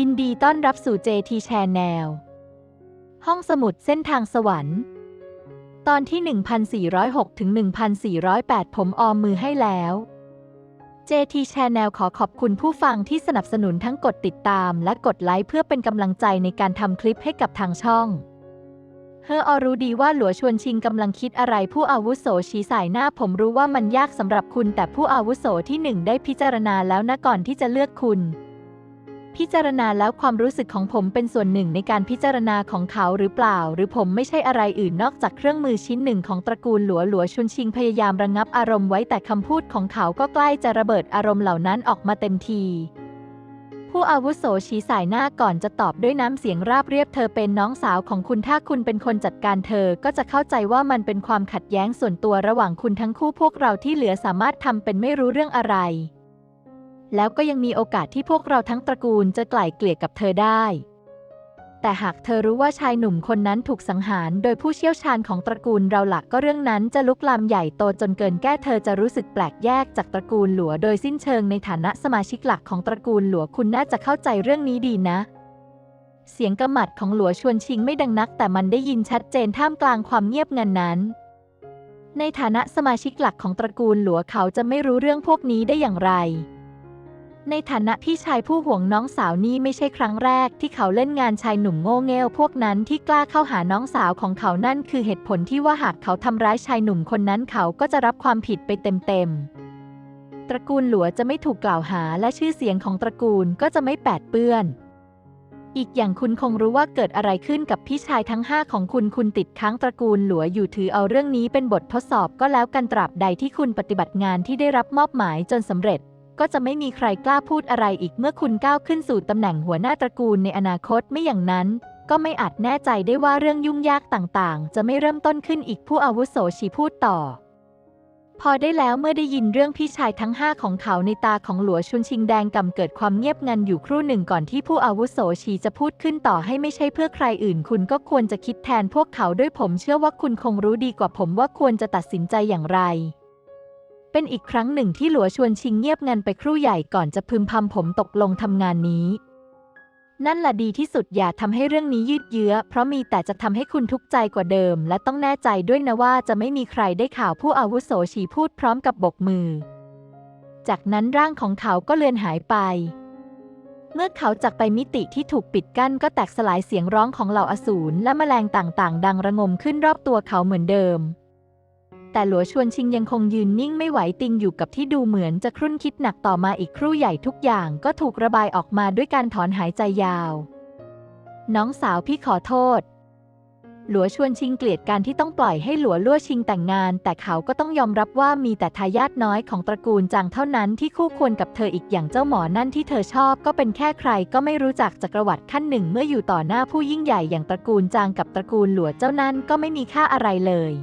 ยินดีต้อนรับสู่ JT Channel ห้องสมุดเส้นทางสวรรค์ ตอนที่ 1406ถึง1408 ผมออมมือให้แล้ว JT Channel ขอขอบคุณผู้ฟังที่สนับสนุนทั้งกดติดตามและกดไลค์เพื่อเป็นกำลังใจในการทำคลิปให้กับทางช่อง เฮออรู้ดีว่าหลัวชวนชิงกำลังคิดอะไรผู้อาวุโสชี้สายหน้าผมรู้ว่ามันยากสำหรับคุณ แต่ผู้อาวุโสที่หนึ่งได้พิจารณาแล้วนะก่อนที่จะเลือกคุณ พิจารณาแล้วความรู้สึกของผมเป็นส่วนหนึ่งในการพิจารณาของเขาหรือเปล่า หรือผมไม่ใช่อะไรอื่นนอกจากเครื่องมือชิ้นหนึ่งของตระกูลหลัวหลัวชุนชิงพยายามระงับอารมณ์ไว้แต่คำพูดของเขาก็ใกล้จะระเบิดอารมณ์เหล่านั้นออกมาเต็มที ผู้อาวุโสชี้สายหน้าก่อนจะตอบด้วยน้ำเสียงราบเรียบเธอเป็นน้องสาวของคุณถ้าคุณเป็นคนจัดการเธอก็จะเข้าใจว่ามันเป็นความขัดแย้งส่วนตัวระหว่างคุณทั้งคู่พวกเราที่เหลือสามารถทำเป็นไม่รู้เรื่องอะไร แล้วก็ยังมีโอกาสที่พวกเราทั้งตระกูลจะไกล่เกลี่ยกับเธอได้ แต่หากเธอรู้ว่าชายหนุ่มคนนั้นถูกสังหารโดยผู้เชี่ยวชาญของตระกูลเราหลักก็เรื่องนั้นจะลุกลามใหญ่โตจนเกินแก้เธอจะรู้สึกแปลกแยกจากตระกูลหลัวโดยสิ้นเชิงในฐานะสมาชิกหลักของตระกูลหลัวคุณน่าจะเข้าใจเรื่องนี้ดีนะ เสียงกระหมัดของหลัวชวนชิงไม่ดังนัก แต่มันได้ยินชัดเจนท่ามกลางความเงียบงันนั้นในฐานะสมาชิกหลักของตระกูลหลัวเขาจะไม่รู้เรื่องพวกนี้ได้อย่างไร ในฐานะพี่ชายผู้ห่วงน้องสาวนี่ไม่ใช่ครั้งแรก ที่เขาเล่นงานชายหนุ่มโง่เง่พวกนั้นที่กล้าเข้าหาน้องสาวของเขานั่นคือเหตุผลที่ว่าหากเขาทำร้ายชายหนุ่มคนนั้นเขาก็จะรับความผิดไปเต็มๆ ตระกูลหลัวจะไม่ถูกกล่าวหาและชื่อเสียงของตระกูลก็จะไม่แปดเปื้อน อีกอย่างคุณคงรู้ว่าเกิดอะไรขึ้นกับพี่ชายทั้งห้าของคุณคุณติดค้างตระกูลหลัวอยู่ถือเอาเรื่องนี้เป็นบททดสอบก็แล้วกันตราบใดที่คุณปฏิบัติงานที่ได้รับมอบหมายจนสำเร็จ ก็จะไม่มีใครกล้าพูดอะไรอีกเมื่อคุณก้าวขึ้นสู่ตำแหน่งหัวหน้าตระกูลในอนาคตไม่อย่างนั้น ก็ไม่อาจแน่ใจได้ว่าเรื่องยุ่งยากต่างๆ จะไม่เริ่มต้นขึ้นอีกผู้อาวุโสชีพูดต่อ พอได้แล้วเมื่อได้ยินเรื่องพี่ชายทั้งห้าของเขาในตาของหลัวชุนชิงแดงกำเกิดความเงียบงันอยู่ครู่หนึ่งก่อนที่ผู้อาวุโสชีจะพูดขึ้นต่อให้ไม่ใช่เพื่อใครอื่น คุณก็ควรจะคิดแทนพวกเขาด้วยผมเชื่อว่าคุณคงรู้ดีกว่าผมว่าควรจะตัดสินใจอย่างไร เป็นอีกครั้งหนึ่งที่หลัวชวนชิงเงียบงันไปครู่ใหญ่ก่อนจะพึมพำผมตกลงทำงานนี้ นั่นละดีที่สุดอย่าทำให้เรื่องนี้ยืดเยื้อ เพราะมีแต่จะทำให้คุณทุกข์ใจกว่าเดิม และต้องแน่ใจด้วยนะว่าจะไม่มีใครได้ข่าวผู้อาวุโสฉีพูดพร้อมกับบกมือ จากนั้นร่างของเขาก็เลือนหายไปเมื่อเขาจากไปมิติที่ถูกปิดกั้นก็แตกสลายเสียงร้องของเหล่าอสูรและแมลงต่างๆ ดังระงมขึ้นรอบตัวเขาเหมือนเดิม แต่หลัวชวนชิงยังคงยืนนิ่งไม่ไหวติงอยู่กับที่ดูเหมือนจะครุ่นคิดหนักต่อมาอีกครู่ใหญ่ทุกอย่างก็ถูกระบายออกมาด้วยการถอนหายใจยาว น้องสาวพี่ขอโทษ หลัวชวนชิงเกลียดการที่ต้องปล่อยให้หลัวลั่วชิงแต่งงาน แต่เขาก็ต้องยอมรับว่ามีแต่ทายาทน้อยของตระกูลจางเท่านั้นที่คู่ควรกับเธออีกอย่างเจ้าหมอนั่นที่เธอชอบก็เป็นแค่ใครก็ไม่รู้จักจักรวรรดิขั้นหนึ่งเมื่ออยู่ต่อหน้าผู้ยิ่งใหญ่อย่างตระกูลจางกับตระกูลหลัวเจ้านั่นก็ไม่มีค่าอะไรเลย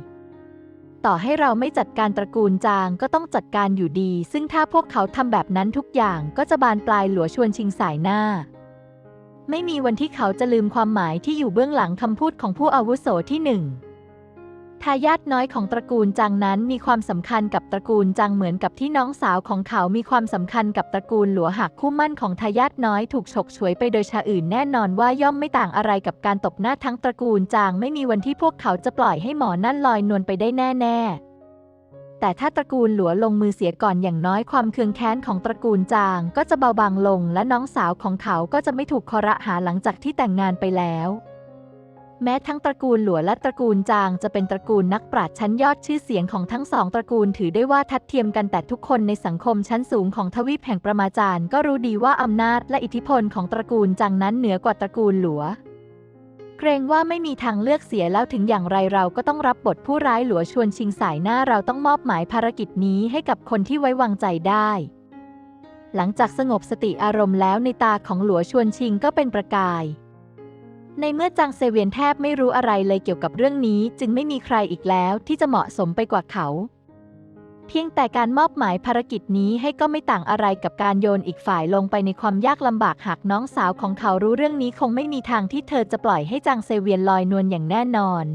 ต่อให้เราไม่จัดการตระกูลจางก็ต้องจัดการอยู่ดี ซึ่งถ้าพวกเขาทำแบบนั้นทุกอย่างก็จะบานปลายหลัวชวนชิงสายหน้า ไม่มีวันที่เขาจะลืมความหมายที่อยู่เบื้องหลังคำพูดของผู้อาวุโสที่หนึ่ง ทายาทน้อยของตระกูลจางนั้นมีความสำคัญกับตระกูลจางเหมือนกับที่น้องสาวของเขามีความสำคัญกับตระกูลหลัวหากคู่มั่นของทายาทน้อยถูกฉกฉวยไปโดยชาอื่นแน่นอนว่าย่อมไม่ต่างอะไรกับการตบหน้าทั้งตระกูลจางไม่มีวันที่พวกเขาจะปล่อยให้หมอนั่นลอยนวลไปได้แน่แต่ถ้าตระกูลหลัวลงมือเสียก่อนอย่างน้อยความเคืองแค้นของตระกูลจางก็จะเบาบางลงและน้องสาวของเขาก็จะไม่ถูกคอระหาหลังจากที่แต่งงานไปแล้ว แม้ทั้งตระกูลหลัวและตระกูลจางจะเป็นตระกูลนักปราชญ์ชั้นยอดชื่อเสียงของทั้งสองตระกูลถือได้ว่าทัดเทียมกันแต่ทุกคนในสังคมชั้นสูงของทวีปแห่งประมาจารย์ก็รู้ดีว่าอำนาจและอิทธิพลของตระกูลจางนั้นเหนือกว่าตระกูลหลัวเกรงว่าไม่มีทางเลือกเสียแล้วถึงอย่างไรเราก็ต้องรับบทผู้ร้ายหลัวชวนชิงสายหน้าเราต้องมอบหมายภารกิจนี้ให้กับคนที่ไว้วางใจได้ หลังจากสงบสติอารมณ์แล้วในตาของหลัวชวนชิงก็เป็นประกาย ในเมื่อจางเซเวียนแทบไม่รู้อะไรเลยเกี่ยวกับเรื่องนี้ จึงไม่มีใครอีกแล้วที่จะเหมาะสมไปกว่าเขา เพียงแต่การมอบหมายภารกิจนี้ให้ก็ไม่ต่างอะไรกับการโยนอีกฝ่ายลงไปในความยากลำบากหากน้องสาวของเขารู้เรื่องนี้คงไม่มีทางที่เธอจะปล่อยให้จางเซเวียนลอยนวลอย่างแน่นอน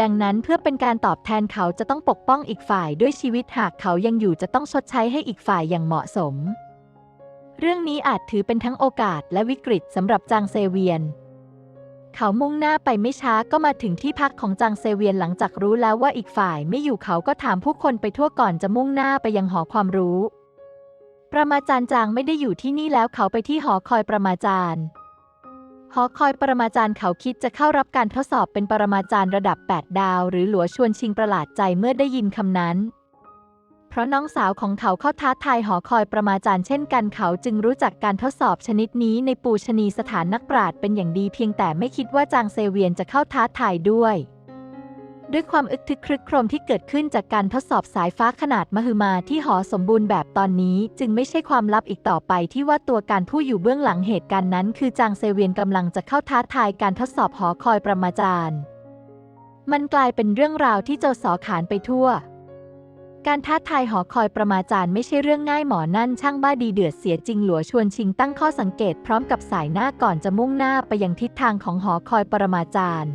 ดังนั้นเพื่อเป็นการตอบแทนเขาจะต้องปกป้องอีกฝ่ายด้วยชีวิตหากเขายังอยู่จะต้องชดใช้ให้อีกฝ่ายอย่างเหมาะสม เรื่องนี้อาจถือเป็นทั้งโอกาสและวิกฤตสำหรับจางเซเวียน เขามุ่งหน้าไปไม่ช้าก็มาถึงที่พักของจางเซเวียนหลังจากรู้แล้วว่าอีกฝ่ายไม่อยู่เขาก็ถามผู้คนไปทั่วก่อนจะมุ่งหน้าไปยังหอความรู้ ประมาจารย์จางไม่ได้อยู่ที่นี่แล้วเขาไปที่หอคอยประมาจารย์หอคอยปรมาจารย์เขาคิดจะเข้ารับการทดสอบเป็นปรมาจารย์ระดับ 8 ดาว หรือหลัวชวนชิงประหลาดใจเมื่อได้ยินคำนั้น เพราะน้องสาวของเขาเข้าท้าทายหอคอยประมาจารย์เช่นกันเขาจึงรู้จักการทดสอบชนิดนี้ในปูชนีสถานนักปราชญ์เป็นอย่างดีเพียงแต่ไม่คิดว่าจางเซเวียนจะเข้าท้าทายด้วย ด้วยความอึกทึกครึกโครมที่เกิดขึ้นจากการทดสอบสายฟ้าขนาดมหึมาที่หอสมบูรณ์แบบตอนนี้จึงไม่ใช่ความลับอีกต่อไปที่ว่าตัวการผู้อยู่เบื้องหลังเหตุการณ์นั้น คือจางเซเวียนกำลังจะเข้าท้าทายการทดสอบหอคอยประมาจารย์ มันกลายเป็นเรื่องราวที่เจ้าสอขานไปทั่ว การท้าทายหอคอยประมาจารย์ไม่ใช่เรื่องง่ายหมอนั่นช่างบ้าดีเดือดเสียจริงหลัวชวนชิงตั้งข้อสังเกตพร้อมกับสายหน้าก่อนจะมุ่งหน้าไปยังทิศทางของหอคอยปรมาจารย์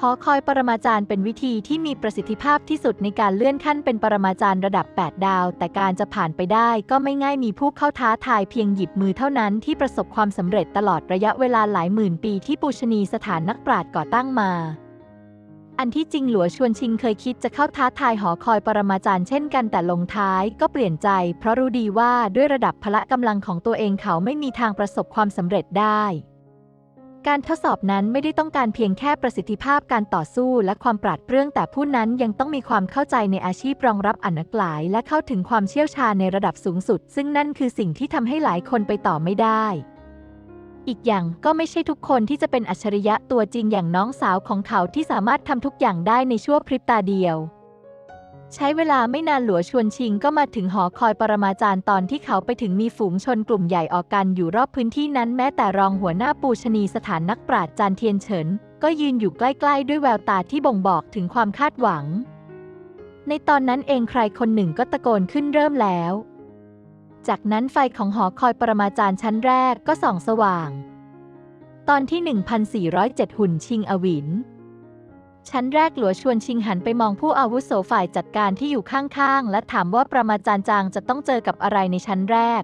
หอคอยปรมาจารย์เป็นวิธีที่มีประสิทธิภาพที่สุดในการเลื่อนขั้นเป็นปรมาจารย์ระดับ 8 ดาว แต่การจะผ่านไปได้ก็ไม่ง่ายมีผู้เข้าท้าทายเพียงหยิบมือเท่านั้นที่ประสบความสำเร็จตลอดระยะเวลาหลายหมื่นปีที่ปูชนีสถานนักปราชญ์ก่อตั้งมา อันที่จริงหลัวชวนชิงเคยคิดจะเข้าท้าทายหอคอยปรมาจารย์เช่นกันแต่ลงท้ายก็เปลี่ยนใจ เพราะรู้ดีว่าด้วยระดับพละกำลังของตัวเองเขาไม่มีทางประสบความสำเร็จได้ การทดสอบนั้นไม่ได้ต้องการเพียงแค่ประสิทธิภาพการต่อสู้และความปราดเปรื่องแต่ผู้นั้นยังต้องมีความเข้าใจในอาชีพรองรับอันนักหลาย และเข้าถึงความเชี่ยวชาญในระดับสูงสุด ซึ่งนั่นคือสิ่งที่ทำให้หลายคนไปต่อไม่ได้ อีกอย่างก็ไม่ใช่ทุกคนที่จะเป็นอัจฉริยะตัวจริงอย่างน้องสาวของเขาที่สามารถทำทุกอย่างได้ในชั่วพริบตาเดียว ใช้เวลาไม่นานหลัวชวนชิงก็มาถึงหอคอยปรมาจารย์ตอนที่เขาไปถึงมีฝูงชนกลุ่มใหญ่ออกกันอยู่รอบพื้นที่นั้นแม้แต่รองหัวหน้าปูชนีสถานนักปราชญ์จานเทียนเฉิน ก็ยืนอยู่ใกล้ ๆ ด้วยแววตาที่บ่งบอกถึงความคาดหวัง ในตอนนั้นเองใครคนหนึ่งก็ตะโกนขึ้นเริ่มแล้ว จากนั้นไฟของหอคอยปรมาจารย์ชั้นแรกก็ส่องสว่าง ตอนที่ 1407 หุ่นชิงอวิน ชั้นแรกหลัวชวนชิงหันไปมองผู้อาวุโสฝ่ายจัดการที่อยู่ข้างๆ และถามว่าประมาจารย์จางจะต้องเจอกับอะไรในชั้นแรก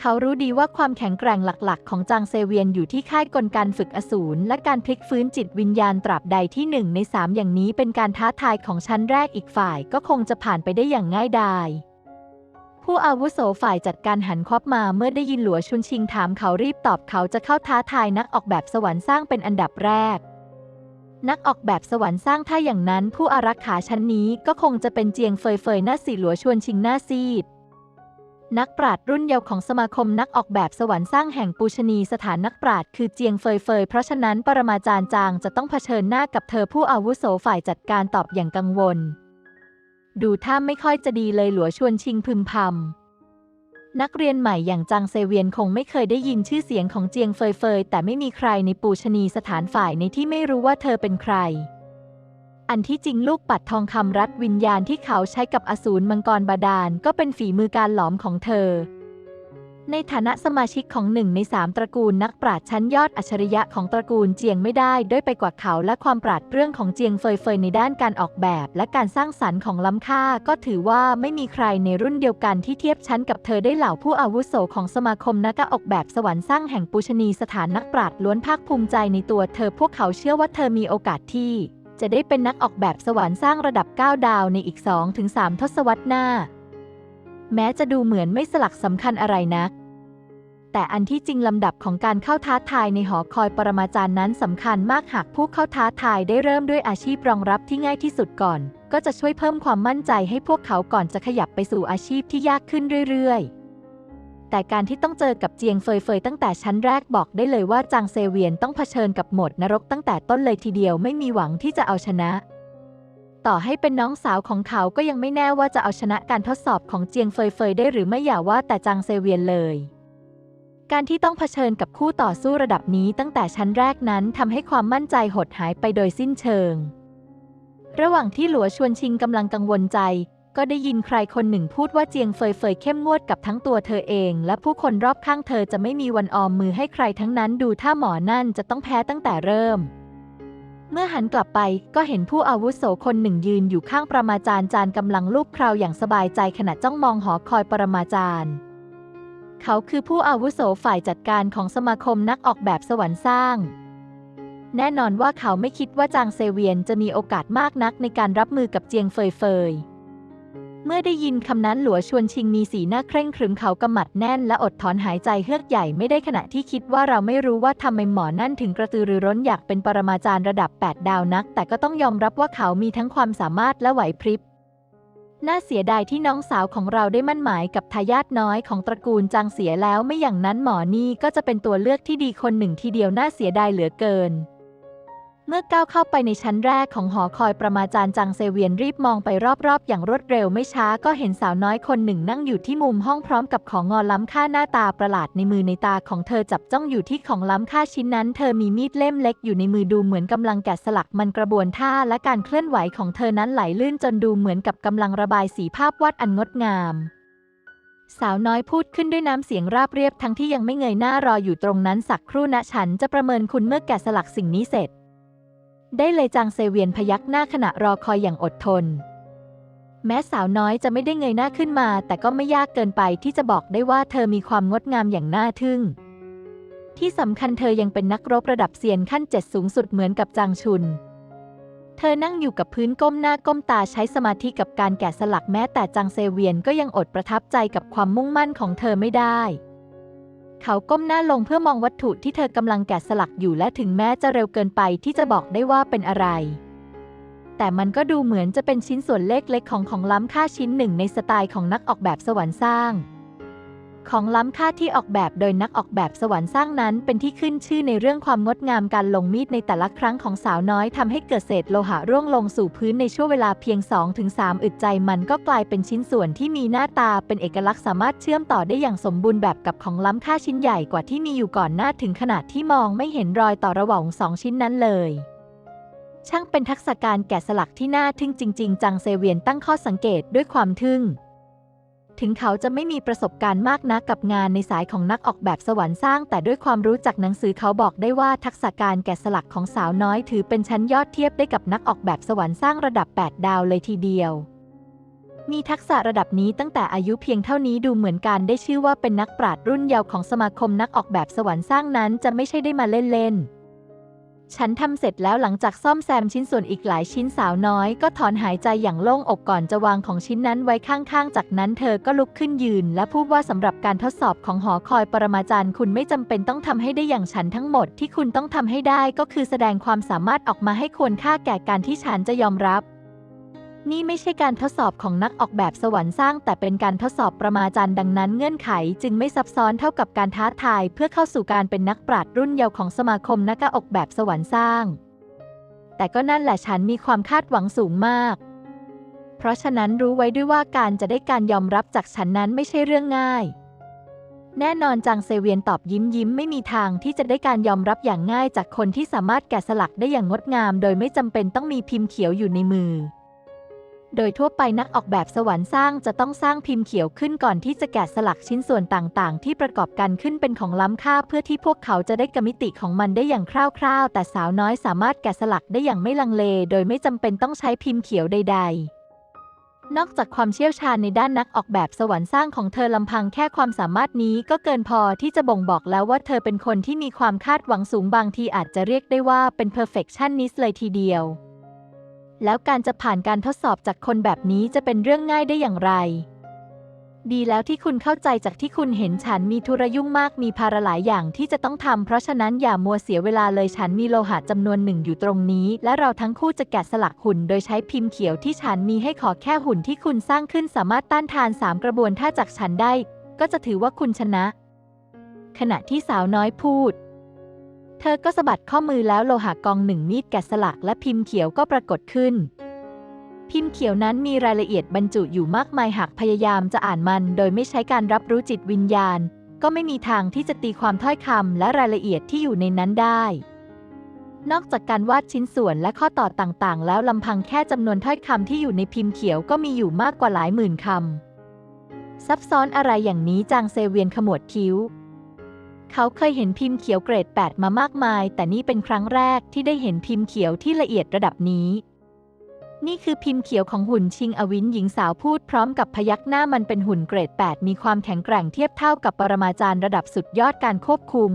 เขารู้ดีว่าความแข็งแกร่งหลักๆ ของจางเซเวียนอยู่ที่ค่ายกลการฝึกอสูรและการพลิกฟื้นจิตวิญญาณตราบใดที่หนึ่งในสามอย่างนี้เป็นการท้าทายของชั้นแรกอีกฝ่ายก็คงจะผ่านไปได้อย่างง่ายดาย ผู้อาวุโสฝ่ายจัดการหันควับมาเมื่อได้ยินหลัวชุนชิงถามเขารีบตอบเขาจะเข้าท้าทายนักออกแบบสวรรค์สร้างเป็นอันดับแรก นักออกแบบสวรรค์สร้างถ้าอย่างนั้น ผู้อารักขาชั้นนี้ก็คงจะเป็นเจียงเฟยเฟยหน้าสีหลัวชวนชิงหน้าซีดนักปราดรุ่นเยาว์ของสมาคมนักออกแบบสวรรค์สร้างแห่งปูชนีสถานนักปราดคือเจียงเฟยเฟยเพราะฉะนั้นปรมาจารย์จางจะต้องเผชิญหน้ากับเธอผู้อาวุโสฝ่ายจัดการตอบอย่างกังวล ดูท่าไม่ค่อยจะดีเลยหลัวชวนชิงพึมพำนักเรียนใหม่อย่างจางเซเวียนคงไม่เคยได้ยินชื่อเสียงของเจียงเฟยเฟยแต่ไม่มีใครในปูชนีสถานฝ่ายในที่ไม่รู้ว่าเธอเป็นใคร อันที่จริงลูกปัดทองคำรัดวิญญาณที่เขาใช้กับอสูรมังกรบาดาลก็เป็นฝีมือการหลอมของเธอ ในฐานะสมาชิกของหนึ่งในสามตระกูลนักปราชญ์ชั้นยอดอัจฉริยะของตระกูลเจียงไม่ได้ด้วยไปกว่าเขาและความปราดเรื่องของเจียงเฟยเฟยในด้านการออกแบบและการสร้างสรรค์ของล้ำค่า ก็ถือว่าไม่มีใครในรุ่นเดียวกันที่เทียบชั้นกับเธอได้เหล่าผู้อาวุโสของสมาคมนักออกแบบสวรรค์สร้างแห่งปูชนีสถานนักปราชญ์ล้วนภาคภูมิใจในตัวเธอพวกเขาเชื่อว่าเธอมีโอกาสที่จะได้เป็นนักออกแบบสวรรค์สร้างระดับ 9 ดาวในอีก 2-3 ทศวรรษหน้า แม้จะดูเหมือนไม่สลักสำคัญอะไรนัก แต่อันที่จริงลำดับของการเข้าท้าทายในหอคอยปรมาจารย์นั้นสำคัญมากหากผู้เข้าท้าทายได้เริ่มด้วยอาชีพรองรับที่ง่ายที่สุดก่อน ก็จะช่วยเพิ่มความมั่นใจให้พวกเขาก่อนจะขยับไปสู่อาชีพที่ยากขึ้นเรื่อยๆ แต่การที่ต้องเจอกับเจียงเฟยเฟยตั้งแต่ชั้นแรกบอกได้เลยว่าจางเซเวียนต้องเผชิญกับโหมดนรกตั้งแต่ต้นเลยทีเดียวไม่มีหวังที่จะเอาชนะต่อให้เป็นน้องสาวของเขาก็ยังไม่แน่ว่าจะเอาชนะการทดสอบของเจียงเฟยเฟยได้หรือไม่อย่าว่าแต่จางเซเวียนเลย การที่ต้องเผชิญกับคู่ต่อสู้ระดับนี้ตั้งแต่ชั้นแรกนั้นทำให้ความมั่นใจหดหายไปโดยสิ้นเชิง ระหว่างที่หลัวชวนชิงกำลังกังวลใจ ก็ได้ยินใครคนหนึ่งพูดว่าเจียงเฟยเฟยเข้มงวดกับทั้งตัวเธอเอง และผู้คนรอบข้างเธอจะไม่มีวันออมมือให้ใครทั้งนั้นดูถ้าหมอนั่นจะต้องแพ้ตั้งแต่เริ่ม เมื่อหันกลับไปก็เห็นผู้อาวุโสคนหนึ่งยืนอยู่ข้างประมาจารย์จานกำลังลูบคราวอย่างสบายใจขณะจ้องมองหอคอยปรมาจารย์ เขาคือผู้อาวุโสฝ่ายจัดการของสมาคมนักออกแบบสวรรค์สร้าง แน่นอนว่าเขาไม่คิดว่าจางเซเวียนจะมีโอกาสมากนักในการรับมือกับเจียงเฟยเฟย เมื่อได้ยินคำนั้นหลัวชวนชิงมีสีหน้าเคร่งครึมเขากำหมัดแน่นและอดถอนหายใจเฮือกใหญ่ไม่ได้ขณะที่คิดว่าเราไม่รู้ว่าทำไมหมอนั่นถึงกระตือรือร้นอยากเป็นปรมาจารย์ระดับ 8 ดาวนัก แต่ก็ต้องยอมรับว่าเขามีทั้งความสามารถและไหวพริบ น่าเสียดายที่น้องสาวของเราได้มั่นหมายกับทายาทน้อยของตระกูลจางเสียแล้วไม่อย่างนั้นหมอนี่ก็จะเป็นตัวเลือกที่ดีคนหนึ่งทีเดียวน่าเสียดายเหลือเกิน เมื่อก้าวเข้าไปในชั้นแรกของหอคอยประมาจารย์จางเซเวียนรีบมองไปรอบๆ อย่างรวดเร็วไม่ช้าก็เห็นสาวน้อยคนหนึ่งนั่งอยู่ที่มุมห้องพร้อมกับของงอล้ำค่าหน้าตาประหลาดในมือในตาของเธอจับจ้องอยู่ที่ของล้ำค่าชิ้นนั้น เธอมีมีดเล่มเล็กอยู่ในมือดูเหมือนกำลังแกะสลักมันกระบวนท่าและการเคลื่อนไหวของเธอนั้นไหลลื่นจนดูเหมือนกับกำลังระบายสีภาพวาดอันงดงามสาวน้อยพูดขึ้นด้วยน้ำเสียงราบเรียบทั้งที่ยังไม่เงยหน้ารออยู่ตรงนั้นสักครู่นะฉันจะประเมินคุณเมื่อแกะสลักสิ่งนี้เสร็จ ได้เลยจางเซเวียนพยักหน้าขณะรอคอยอย่างอดทน แม้สาวน้อยจะไม่ได้เงยหน้าขึ้นมา แต่ก็ไม่ยากเกินไปที่จะบอกได้ว่าเธอมีความงดงามอย่างน่าทึ่ง ที่สำคัญเธอยังเป็นนักรบระดับเซียนขั้นเจ็ดสูงสุดเหมือนกับจางชุน เธอนั่งอยู่กับพื้นก้มหน้าก้มตาใช้สมาธิกับการแกะสลักแม้แต่จางเซเวียนก็ยังอดประทับใจกับความมุ่งมั่นของเธอไม่ได้ เขาก้มหน้าลงเพื่อมองวัตถุที่เธอกำลังแกะสลักอยู่และถึงแม้จะเร็วเกินไปที่จะบอกได้ว่าเป็นอะไร แต่มันก็ดูเหมือนจะเป็นชิ้นส่วนเล็กๆของของล้ำค่าชิ้นหนึ่งในสไตล์ของนักออกแบบสวรรค์สร้าง ของล้ำค่าที่ออกแบบโดยนักออกแบบสวรรค์สร้างนั้น เป็นที่ขึ้นชื่อในเรื่องความงดงามการลงมีดในแต่ละครั้งของสาวน้อยทำให้เกิดเศษโลหะร่วงลงสู่พื้นในช่วงเวลาเพียง 2-3 อึดใจมันก็กลายเป็นชิ้นส่วนที่มีหน้าตาเป็นเอกลักษณ์สามารถเชื่อมต่อได้อย่างสมบูรณ์แบบกับของล้ำค่าชิ้นใหญ่กว่าที่มีอยู่ก่อนหน้าถึงขนาดที่มองไม่เห็นรอยต่อระหว่างสองชิ้นนั้นเลยช่างเป็นทักษะการแกะสลักที่น่าทึ่งจริง ๆ จังเซเวียนตั้งข้อสังเกตด้วยความทึ่ง ถึงเขาจะไม่มีประสบการณ์มากนักกับงานในสายของนักออกแบบสวรรค์สร้าง แต่ด้วยความรู้จากหนังสือเขาบอกได้ว่าทักษะการแกะสลักของสาวน้อยถือเป็นชั้นยอดเทียบได้กับนักออกแบบสวรรค์สร้างระดับ 8 ดาวเลยทีเดียวมีทักษะระดับนี้ตั้งแต่อายุเพียงเท่านี้ดูเหมือนการได้ชื่อว่าเป็นนักปราดรุ่นเยาว์ของสมาคมนักออกแบบสวรรค์สร้างนั้นจะไม่ใช่ได้มาเล่นๆ ฉันทำเสร็จแล้วหลังจากซ่อมแซมชิ้นส่วนอีกหลายชิ้นสาวน้อย ก็ถอนหายใจอย่างโล่งอกก่อนจะวางของชิ้นนั้นไว้ข้างๆ จากนั้นเธอก็ลุกขึ้นยืน และพูดว่าสำหรับการทดสอบของหอคอยปรมาจารย์ คุณไม่จำเป็นต้องทำให้ได้อย่างฉันทั้งหมดที่คุณต้องทำให้ได้ก็คือแสดงความสามารถออกมาให้ควรค่าแก่การที่ฉันจะยอมรับ นี่ไม่ใช่การทดสอบของนักออกแบบสวรรค์สร้าง แต่เป็นการทดสอบประมาจารย์ดังนั้นเงื่อนไข จึงไม่ซับซ้อนเท่ากับการท้าทาย เพื่อเข้าสู่การเป็นนักปราดรุ่นเยาว์ของสมาคมนักออกแบบสวรรค์สร้าง แต่ก็นั่นแหละฉันมีความคาดหวังสูงมาก เพราะฉะนั้นรู้ไว้ด้วยว่าการจะได้การยอมรับจากฉันนั้นไม่ใช่เรื่องง่าย แน่นอนจางเซเวียนตอบยิ้มยิ้มไม่มีทางที่จะได้การยอมรับอย่างง่ายจากคนที่สามารถแกะสลักได้อย่างงดงาม โดยไม่จำเป็นต้องมีพิมพ์เขียวอยู่ในมือ โดยทั่วไปนักออกแบบสวรรค์สร้างจะต้องสร้างพิมพ์เขียวขึ้นก่อนที่จะแกะสลักชิ้นส่วนต่างๆ ที่ประกอบกันขึ้นเป็นของล้ำค่าเพื่อที่พวกเขาจะได้กมิติของมันได้อย่างคร่าวๆ แต่สาวน้อยสามารถแกะสลักได้อย่างไม่ลังเล โดยไม่จำเป็นต้องใช้พิมพ์เขียวใด ๆนอกจากความเชี่ยวชาญในด้านนักออกแบบสวรรค์สร้างของเธอลำพังแค่ความสามารถนี้ก็เกินพอที่จะบ่งบอกแล้วว่าเธอเป็นคนที่มีความคาดหวังสูงบางทีอาจจะเรียกได้ว่าเป็น perfectionist เลยทีเดียว แล้วการจะผ่านการทดสอบจากคนแบบนี้จะเป็นเรื่องง่ายได้อย่างไร ดีแล้วที่คุณเข้าใจจากที่คุณเห็นฉันมีธุระยุ่งมากมีภาระหลายอย่างที่จะต้องทำเพราะฉะนั้นอย่ามัวเสียเวลาเลยฉันมีโลหะจำนวนหนึ่งอยู่ตรงนี้ และเราทั้งคู่จะแกะสลักหุ่น โดยใช้พิมพ์เขียวที่ฉันมีให้ขอแค่หุ่นที่คุณสร้างขึ้นสามารถต้านทานสามกระบวนท่าจากฉันได้ ก็จะถือว่าคุณชนะ ขณะที่สาวน้อยพูด เธอก็สะบัดข้อมือแล้วโลหะกองหนึ่งมีดแกะสลักและพิมพ์เขียวก็ปรากฏขึ้น พิมพ์เขียวนั้นมีรายละเอียดบรรจุอยู่มากมายหากพยายามจะอ่านมัน โดยไม่ใช้การรับรู้จิตวิญญาณ ก็ไม่มีทางที่จะตีความถ้อยคำและรายละเอียดที่อยู่ในนั้นได้ นอกจากการวาดชิ้นส่วนและข้อต่อต่างๆ แล้วลำพังแค่จำนวนถ้อยคำที่อยู่ในพิมพ์เขียวก็มีอยู่มากกว่าหลายหมื่นคำซับซ้อนอะไรอย่างนี้จางเซเวียนขมวดคิ้ว เขาเคยเห็นพิมพ์เขียวเกรด 8 มามากมาย แต่นี่เป็นครั้งแรกที่ได้เห็นพิมพ์เขียวที่ละเอียดระดับนี้ นี่คือพิมพ์เขียวของหุ่นชิงอวินหญิงสาวพูดพร้อมกับพยักหน้ามันเป็นหุ่นเกรด 8 มีความแข็งแกร่งเทียบเท่ากับปรมาจารย์ระดับสุดยอดการควบคุม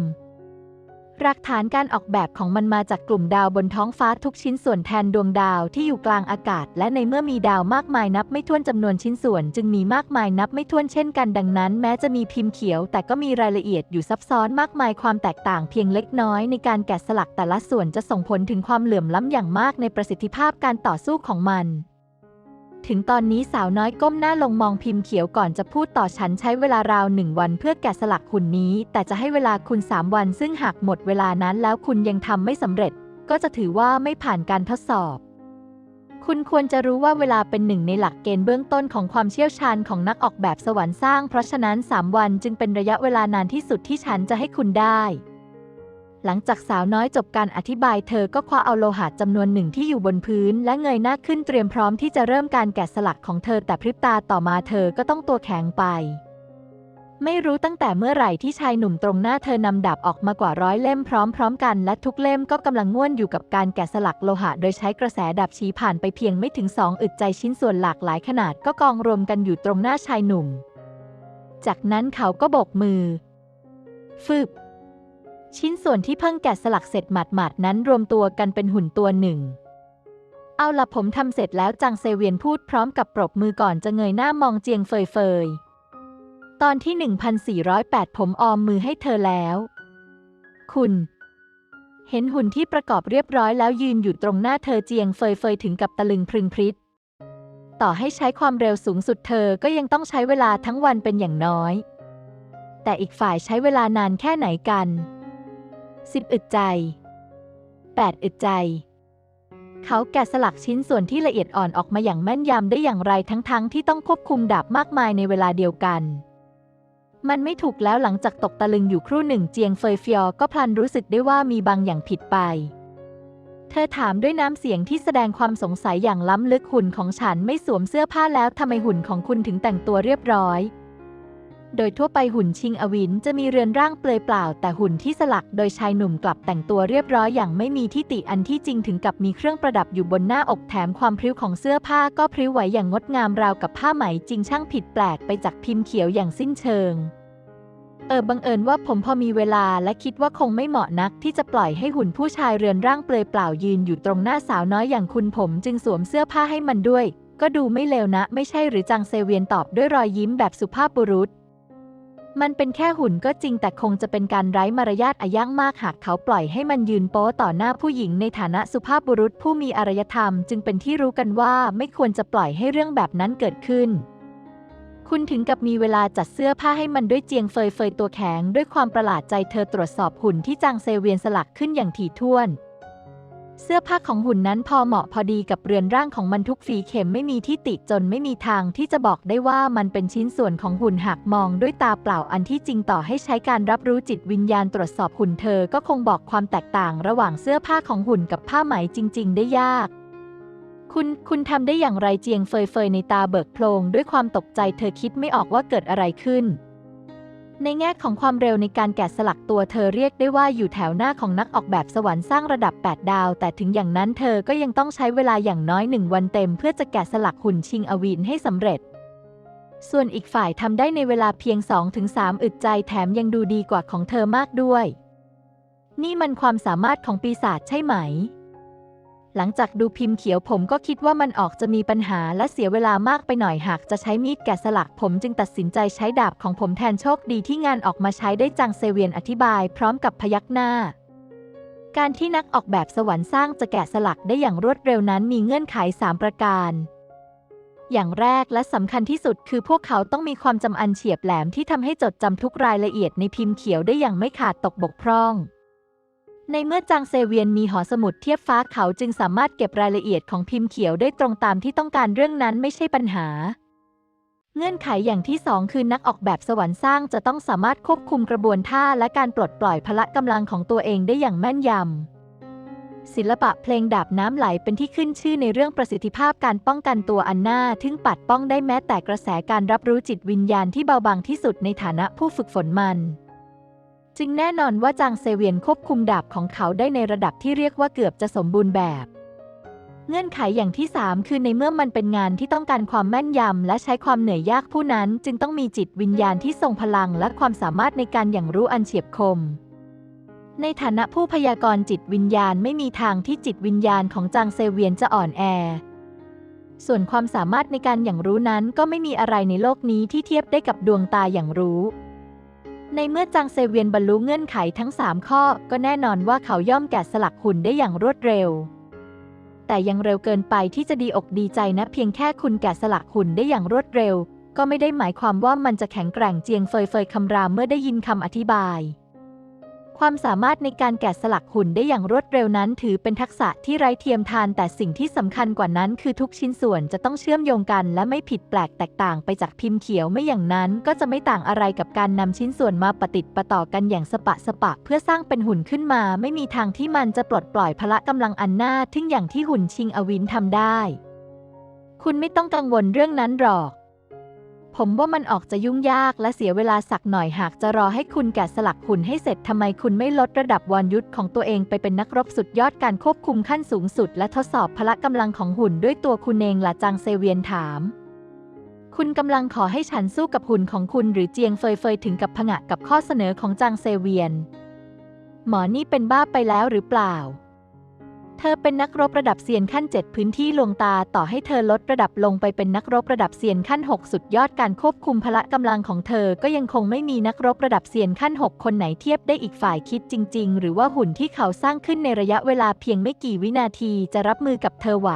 หลักฐานการออกแบบของมันมาจากกลุ่มดาวบนท้องฟ้าทุกชิ้นส่วนแทนดวงดาวที่อยู่กลางอากาศ และในเมื่อมีดาวมากมายนับไม่ถ้วนจำนวนชิ้นส่วน จึงมีมากมายนับไม่ถ้วนเช่นกันดังนั้น แม้จะมีพิมพ์เขียว แต่ก็มีรายละเอียดอยู่ซับซ้อนมากมายความแตกต่างเพียงเล็กน้อย ในการแกะสลักแต่ละส่วนจะส่งผลถึงความเหลื่อมล้ำอย่างมากในประสิทธิภาพการต่อสู้ของมัน ถึงตอนนี้สาวน้อยก้มหน้าลงมองพิมพ์เขียวก่อนจะพูดต่อฉันใช้เวลาราวหนึ่งวันเพื่อแกะสลักหุ่นนี้ แต่จะให้เวลาคุณสามวันซึ่งหากหมดเวลานั้นแล้วคุณยังทำไม่สำเร็จ ก็จะถือว่าไม่ผ่านการทดสอบ คุณควรจะรู้ว่าเวลาเป็นหนึ่งในหลักเกณฑ์เบื้องต้นของความเชี่ยวชาญของนักออกแบบสวรรค์สร้าง เพราะฉะนั้น 3 วันจึงเป็นระยะเวลานานที่สุดที่ฉันจะให้คุณได้ หลังจากสาวน้อยจบการอธิบายเธอก็คว้าเอาโลหะจำนวนหนึ่งที่อยู่บนพื้น และเงยหน้าขึ้นเตรียมพร้อมที่จะเริ่มการแกะสลักของเธอแต่พริบตาต่อมาเธอก็ต้องตัวแข็งไป ไม่รู้ตั้งแต่เมื่อไหร่ที่ชายหนุ่มตรงหน้าเธอนำดาบออกมากว่าร้อยเล่มพร้อมๆ กัน และทุกเล่มก็กำลังง่วนอยู่กับการแกะสลักโลหะ โดยใช้กระแสดาบชี้ผ่านไปเพียงไม่ถึงสองอึดใจชิ้นส่วนหลากหลายขนาดก็กองรวมกันอยู่ตรงหน้าชายหนุ่ม จากนั้นเขาก็โบกมือฟืบ ชิ้นส่วนที่เพิ่งแกะสลักเสร็จหมาดๆนั้นรวมตัวกันเป็นหุ่นตัวหนึ่ง เอาละผมทำเสร็จแล้วจางเซเวียนพูดพร้อมกับปรบมือก่อนจะเงยหน้ามองเจียงเฟยเฟยตอนที่ 1408 ผมออมมือให้เธอแล้ว คุณ เห็นหุ่นที่ประกอบเรียบร้อยแล้วยืนอยู่ตรงหน้าเธอเจียงเฟยเฟยถึงกับตะลึงพรึงพริษต่อให้ใช้ความเร็วสูงสุดเธอก็ยังต้องใช้เวลาทั้งวันเป็นอย่างน้อย แต่อีกฝ่ายใช้เวลานานแค่ไหนกัน สิบอึดใจแปดอึดใจ เขาแกะสลักชิ้นส่วนที่ละเอียดอ่อนออกมาอย่างแม่นยำได้อย่างไรทั้งๆทที่ต้องควบคุมดาบมากมายในเวลาเดียวกัน มันไม่ถูกแล้วหลังจากตกตะลึงอยู่ครู่หนึ่งเจียงเฟยเฟียก็พลันรู้สึกได้ว่ามีบางอย่างผิดไปเธอถามด้วยน้ำเสียงที่แสดงความสงสัยอย่างล้ำลึกหุ่นของฉันไม่สวมเสื้อผ้าแล้วทำไมหุ่นของคุณถึงแต่งตัวเรียบร้อย โดยทั่วไปหุ่นชิงอวินจะมีเรือนร่างเปลือยเปล่า แต่หุ่นที่สลักโดยชายหนุ่มกลับแต่งตัวเรียบร้อยอย่างไม่มีที่ติอันที่จริงถึงกับมีเครื่องประดับอยู่บนหน้าอกแถมความพริ้วของเสื้อผ้าก็พริ้วไหวอย่างงดงามราวกับผ้าไหมจริงช่างผิดแปลกไปจากพิมพ์เขียวอย่างสิ้นเชิงเออบังเอิญว่าผมพอมีเวลาและคิดว่าคงไม่เหมาะนัก ที่จะปล่อยให้หุ่นผู้ชายเรือนร่างเปลือยเปล่ายืนอยู่ตรงหน้าสาวน้อยอย่างคุณผมจึงสวมเสื้อผ้าให้มันด้วย ก็ดูไม่เลวนะ ไม่ใช่หรือจังเซเวียนตอบด้วยรอยยิ้มแบบสุภาพบุรุษ มันเป็นแค่หุ่นก็จริงแต่คงจะเป็นการไร้มารยาทอาย่งมากหากเขาปล่อยให้มันยืนโป๊ต่อหน้าผู้หญิงในฐานะสุภาพบุรุษผู้มีอารยธรรม จึงเป็นที่รู้กันว่าไม่ควรจะปล่อยให้เรื่องแบบนั้นเกิดขึ้น คุณถึงกับมีเวลาจัดเสื้อผ้าให้มันด้วยเจียงเฟยเฟยตัวแข็งด้วยความประหลาดใจเธอตรวจสอบหุ่นที่จางเซเวียนสลักขึ้นอย่างถี่ถ้วน เสื้อผ้าของหุ่นนั้นพอเหมาะพอดีกับเรือนร่างของมันทุกฝีเข็มไม่มีที่ติจนไม่มีทางที่จะบอกได้ว่ามันเป็นชิ้นส่วนของหุ่นหากมองด้วยตาเปล่าอันที่จริงต่อให้ใช้การรับรู้จิตวิญญาณตรวจสอบหุ่นเธอก็คงบอกความแตกต่างระหว่างเสื้อผ้าของหุ่นกับผ้าไหมจริง ๆ ได้ยาก คุณคุณทำได้อย่างไรเจียงเฟยเฟยในตาเบิกโพลงด้วยความตกใจเธอคิดไม่ออกว่าเกิดอะไรขึ้น ในแง่ของความเร็วในการแกะสลักตัวเธอเรียกได้ว่าอยู่แถวหน้าของนักออกแบบสวรรค์สร้างระดับ 8 ดาว แต่ถึงอย่างนั้นเธอก็ยังต้องใช้เวลาอย่างน้อยหนึ่งวันเต็ม เพื่อจะแกะสลักหุ่นชิงอวินให้สำเร็จ ส่วนอีกฝ่ายทำได้ในเวลาเพียง 2-3 อึดใจแถมยังดูดีกว่าของเธอมากด้วย นี่มันความสามารถของปีศาจใช่ไหม หลังจากดูพิมพ์เขียวผมก็คิดว่ามันออกจะมีปัญหาและเสียเวลามากไปหน่อยหากจะใช้มีดแกะสลักผมจึงตัดสินใจใช้ดาบของผมแทนโชคดีที่งานออกมาใช้ได้จังเซเวียนอธิบายพร้อมกับพยักหน้า การที่นักออกแบบสวรรค์สร้างจะแกะสลักได้อย่างรวดเร็วนั้นมีเงื่อนไข 3 ประการอย่างแรกและสำคัญที่สุดคือพวกเขาต้องมีความจำอันเฉียบแหลมที่ทำให้จดจำทุกรายละเอียดในพิมพ์เขียวได้อย่างไม่ขาดตกบกพร่อง ในเมื่อจางเซเวียนมีหอสมุดเทียบฟ้าเขาจึงสามารถเก็บรายละเอียดของพิมพ์เขียวได้ตรงตามที่ต้องการเรื่องนั้นไม่ใช่ปัญหา เงื่อนไขอย่างที่สองคือนักออกแบบสวรรค์สร้างจะต้องสามารถควบคุมกระบวนท่าและการปลดปล่อยพละกำลังของตัวเองได้อย่างแม่นยำ ศิลปะเพลงดาบน้ำไหลเป็นที่ขึ้นชื่อในเรื่องประสิทธิภาพการป้องกันตัวอันน่าทึ่งปัดป้องได้แม้แต่กระแสการรับรู้จิตวิญญาณที่เบาบางที่สุดในฐานะผู้ฝึกฝนมัน จึงแน่นอนว่าจางเซเวียนควบคุมดาบของเขาได้ในระดับที่เรียกว่าเกือบจะสมบูรณ์แบบ เงื่อนไขอย่างที่ 3 คือในเมื่อมันเป็นงานที่ต้องการความแม่นยำ และใช้ความเหนื่อยยากผู้นั้น จึงต้องมีจิตวิญญาณที่ทรงพลังและความสามารถในการอย่างรู้อันเฉียบคม ในฐานะผู้พยากรณ์จิตวิญญาณไม่มีทางที่จิตวิญญาณของจางเซเวียนจะอ่อนแอส่วนความสามารถในการอย่างรู้นั้นก็ไม่มีอะไรในโลกนี้ที่เทียบได้กับดวงตาอย่างรู้ ในเมื่อจางเซเวียนบรรลุเงื่อนไขทั้ง 3 ข้อ ก็แน่นอนว่าเขาย่อมแกะสลักหุ่นได้อย่างรวดเร็ว แต่ยังเร็วเกินไปที่จะดีอกดีใจนะ เพียงแค่คุณแกะสลักหุ่นได้อย่างรวดเร็ว ก็ไม่ได้หมายความว่ามันจะแข็งแกร่งเจียงเฟยเฟยคำรามเมื่อได้ยินคำอธิบาย ความสามารถในการแกะสลักหุ่นได้อย่างรวดเร็วนั้น ถือเป็นทักษะที่ไร้เทียมทาน แต่สิ่งที่สำคัญกว่านั้น คือทุกชิ้นส่วนจะต้องเชื่อมโยงกัน และไม่ผิดแปลกแตกต่างไปจากพิมพ์เขียวไม่อย่างนั้น ก็จะไม่ต่างอะไรกับการนำชิ้นส่วนมาปะติดประต่อกันอย่างสปะสปะ เพื่อสร้างเป็นหุ่นขึ้นมา ไม่มีทางที่มันจะปลดปล่อยพละกำลังอันน่าทึ่งอย่างที่หุ่นชิงอวินทำได้ คุณไม่ต้องกังวลเรื่องนั้นหรอก ผมว่ามันออกจะยุ่งยากและเสียเวลาสักหน่อยหากจะรอให้คุณแกะสลักหุ่นให้เสร็จทำไมคุณไม่ลดระดับวรยุทธ์ของตัวเองไปเป็นนักรบสุดยอดการควบคุมขั้นสูงสุด และทดสอบพละกำลังของหุ่นด้วยตัวคุณเองล่ะจางเซเวียนถาม คุณกำลังขอให้ฉันสู้กับหุ่นของคุณหรือเจียงเฟยเฟยถึงกับผงะกับข้อเสนอของจางเซเวียน หมอนี่เป็นบ้าไปแล้วหรือเปล่า เธอเป็นนักรบระดับเซียนขั้น 7 พื้นที่ลวงตาต่อให้เธอลดระดับลงไปเป็นนักรบระดับเซียนขั้น 6 สุดยอดการควบคุมพละกำลังของเธอก็ยังคงไม่มีนักรบระดับเซียนขั้น 6 คนไหนเทียบได้อีกฝ่ายคิดจริง ๆ หรือว่าหุ่นที่เขาสร้างขึ้นในระยะเวลาเพียงไม่กี่วินาทีจะรับมือกับเธอไหว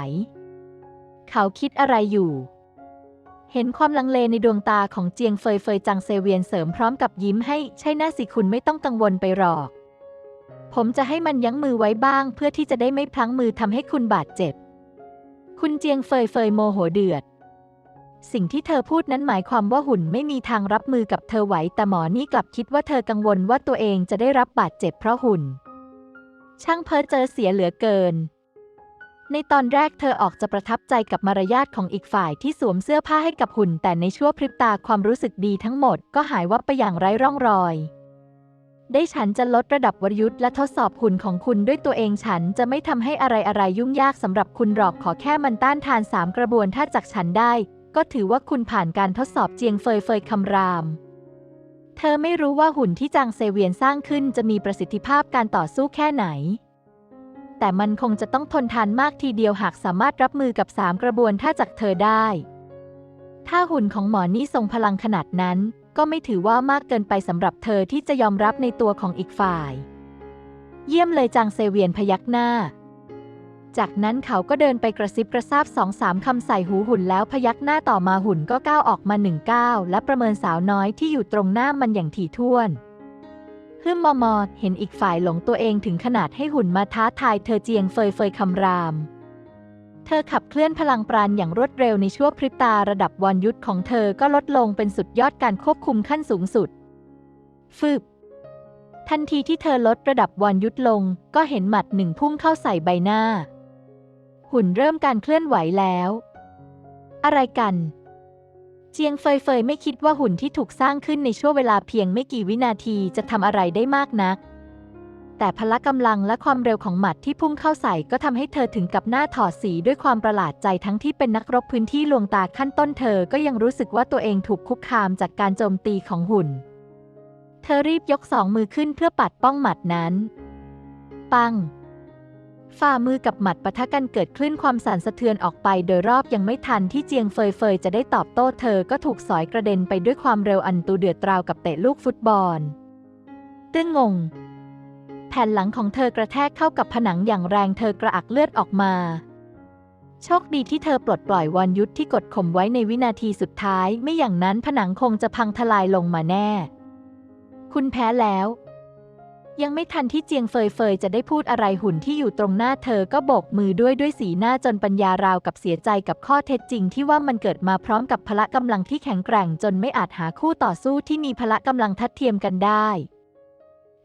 เขาคิดอะไรอยู่ เห็นความลังเลในดวงตาของเจียงเฟยเฟยจังเซเวียนเสริมพร้อมกับยิ้มให้ใช่หน้าสิคุณไม่ต้องกังวลไปหรอก ผมจะให้มันยั้งมือไว้บ้าง เพื่อที่จะได้ไม่พลั้งมือทำให้คุณบาดเจ็บ คุณเจียงเฟยเฟยโมโหเดือด สิ่งที่เธอพูดนั้นหมายความว่าหุ่นไม่มีทางรับมือกับเธอไหว แต่หมอนี่กลับคิดว่าเธอกังวลว่าตัวเองจะได้รับบาดเจ็บเพราะหุ่น ช่างเพ้อเจอเสียเหลือเกินในตอนแรกเธอออกจะประทับใจกับมารยาทของอีกฝ่ายที่สวมเสื้อผ้าให้กับหุ่น แต่ในชั่วพริบตาความรู้สึกดีทั้งหมดก็หายวับไปอย่างไร้ร่องรอย ได้ฉันจะลดระดับวรยุทธ์และทดสอบหุ่นของคุณด้วยตัวเองฉันจะไม่ทำให้อะไรอะไรยุ่งยากสำหรับคุณหรอกขอแค่มันต้านทานสามกระบวนท่าจากฉันได้ ก็ถือว่าคุณผ่านการทดสอบเจียงเฟยเฟยคำราม เธอไม่รู้ว่าหุ่นที่จางเซเวียนสร้างขึ้นจะมีประสิทธิภาพการต่อสู้แค่ไหน แต่มันคงจะต้องทนทานมากทีเดียวหากสามารถรับมือกับสามกระบวนท่าจากเธอได้ ถ้าหุ่นของหมอนี่ทรงพลังขนาดนั้น ก็ไม่ถือว่ามากเกินไปสำหรับเธอที่จะยอมรับในตัวของอีกฝ่าย เยี่ยมเลยจางเซเวียนพยักหน้า จากนั้นเขาก็เดินไปกระซิบกระซาบสองสามคำใส่หูหุ่นแล้วพยักหน้าต่อมาหุ่นก็ก้าวออกมาหนึ่งก้าวและประเมินสาวน้อยที่อยู่ตรงหน้ามันอย่างถี่ถ้วนฮึมมอมอเห็นอีกฝ่ายหลงตัวเองถึงขนาดให้หุ่นมาท้าทายเธอเจียงเฟยเฟยคำราม เธอขับเคลื่อนพลังปราณอย่างรวดเร็วในชั่วพริบตาระดับวรยุทธของเธอก็ลดลงเป็นสุดยอดการควบคุมขั้นสูงสุด ฟืบ ทันทีที่เธอลดระดับวรยุทธลง ก็เห็นหมัดหนึ่งพุ่งเข้าใส่ใบหน้า หุ่นเริ่มการเคลื่อนไหวแล้ว อะไรกัน เจียงเฟยเฟยไม่คิดว่าหุ่นที่ถูกสร้างขึ้นในช่วงเวลาเพียงไม่กี่วินาทีจะทำอะไรได้มากนัก แต่พละกำลังและความเร็วของหมัดที่พุ่งเข้าใส่ก็ทำให้เธอถึงกับหน้าถอดสีด้วยความประหลาดใจทั้งที่เป็นนักรบพื้นที่ลวงตาขั้นต้นเธอก็ยังรู้สึกว่าตัวเองถูกคุกคามจากการโจมตีของหุ่น เธอรีบยกสองมือขึ้นเพื่อปัดป้องหมัดนั้น ปัง ฝ่ามือกับหมัดปะทะกันเกิดคลื่นความสั่นสะเทือนออกไปโดยรอบยังไม่ทันที่เจียงเฟยเฟยจะได้ตอบโต้เธอก็ถูกสอยกระเด็นไปด้วยความเร็วอันตูเดือดราวกับเตะลูกฟุตบอล ตึ้งงง ผ่นหลังของเธอกระแทกเข้ากับผนังอย่างแรงเธอกระอักเลือดออกมา โชคดีที่เธอปลดปล่อยวรยุทธที่กดข่มไว้ในวินาทีสุดท้าย ไม่อย่างนั้นผนังคงจะพังทลายลงมาแน่ คุณแพ้แล้ว ยังไม่ทันที่เจียงเฟยเฟยจะได้พูดอะไรหุ่นที่อยู่ตรงหน้าเธอก็โบกมือด้วยด้วยสีหน้าจนปัญญาราวกับเสียใจกับข้อเท็จจริงที่ว่ามันเกิดมาพร้อมกับพละกำลังที่แข็งแกร่งจนไม่อาจหาคู่ต่อสู้ที่มีพละกำลังทัดเทียมกันได้